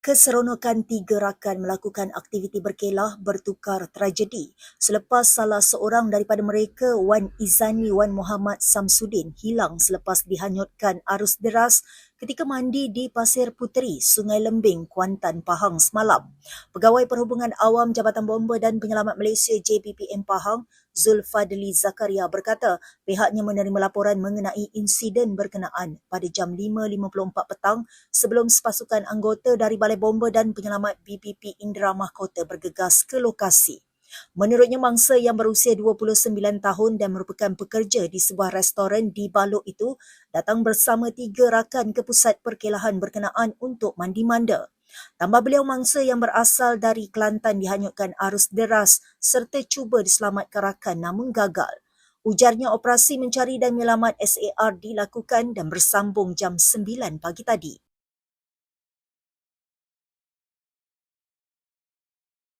Keseronokan tiga rakan melakukan aktiviti berkelah bertukar tragedi. Selepas salah seorang daripada mereka, Wan Izani Wan Muhammad Samsudin, hilang selepas dihanyutkan arus deras ketika mandi di Pasir Puteri, Sungai Lembing, Kuantan, Pahang semalam. Pegawai Perhubungan Awam Jabatan Bomba dan Penyelamat Malaysia JBPM Pahang, Zulfadli Zakaria berkata pihaknya menerima laporan mengenai insiden berkenaan pada jam 5.54 petang sebelum sepasukan anggota dari Balai Bomba dan Penyelamat BPP Indra Mahkota bergegas ke lokasi. Menurutnya mangsa yang berusia 29 tahun dan merupakan pekerja di sebuah restoran di Balok itu datang bersama tiga rakan ke pusat perkelahan berkenaan untuk mandi manda. Tambah beliau mangsa yang berasal dari Kelantan dihanyutkan arus deras serta cuba diselamatkan rakan namun gagal. Ujarnya operasi mencari dan menyelamat SAR dilakukan dan bersambung jam 9 pagi tadi.